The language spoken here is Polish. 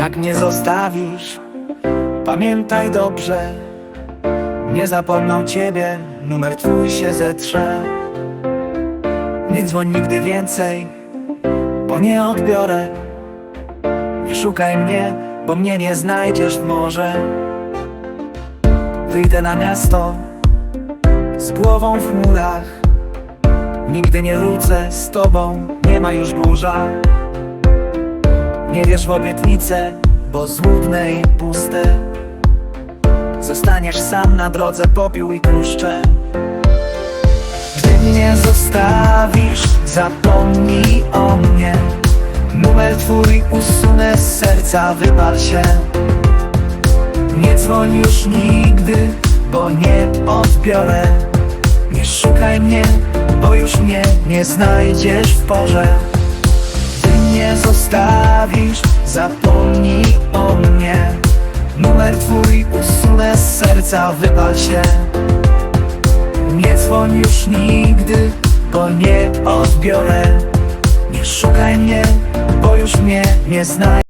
Jak mnie zostawisz, pamiętaj dobrze. Nie zapomną ciebie, numer twój się zetrze. Nie dzwoń nigdy więcej, bo nie odbiorę. Nie szukaj mnie, bo mnie nie znajdziesz w morze. Wyjdę na miasto z głową w chmurach Nigdy nie wrócę z tobą, nie ma już burza Nie wierz w obietnice, bo złudne i puste. Zostaniesz sam na drodze popiół i tłuszcze. Gdy mnie zostawisz, zapomnij o mnie. Numer twój usunę z serca, wypal się. Nie dzwoń już nigdy, bo nie odbiorę. Nie szukaj mnie, bo już mnie nie znajdziesz w porze mnie zostawisz, zapomnij o mnie. Numer twój usunę z serca, wypal się. Nie dzwoń już nigdy, bo nie odbiorę. Nie szukaj mnie, bo już mnie nie znajdziesz